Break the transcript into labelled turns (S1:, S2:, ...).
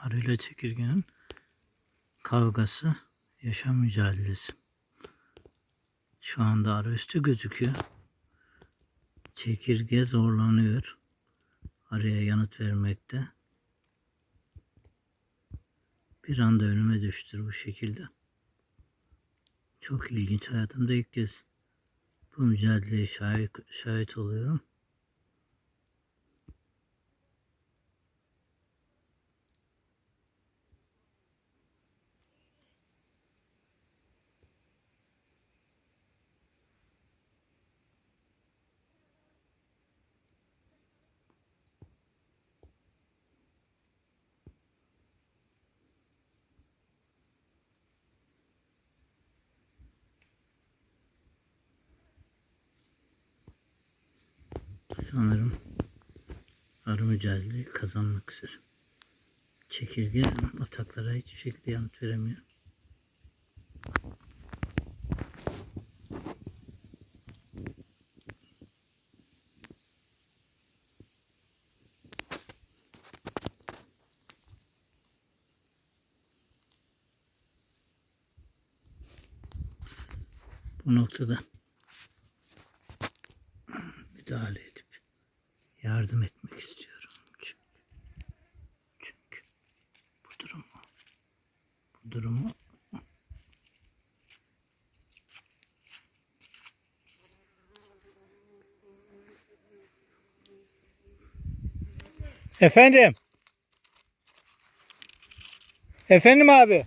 S1: Arıyla çekirgenin kavgası, yaşam mücadelesi. Şu anda arı üstü gözüküyor. Çekirge zorlanıyor. Arıya yanıt vermekte. Bir anda önüme düştü bu şekilde. Çok ilginç. Hayatımda ilk kez bu mücadeleye şahit, şahit oluyorum. Sanırım arı mücadeleyi kazanmak üzere. Çekirge ataklara hiçbir şekilde yanıt veremiyor. Bu noktada müdahale yardım etmek istiyorum. Çünkü, çünkü bu durumu bu durumu
S2: Efendim. Efendim abi.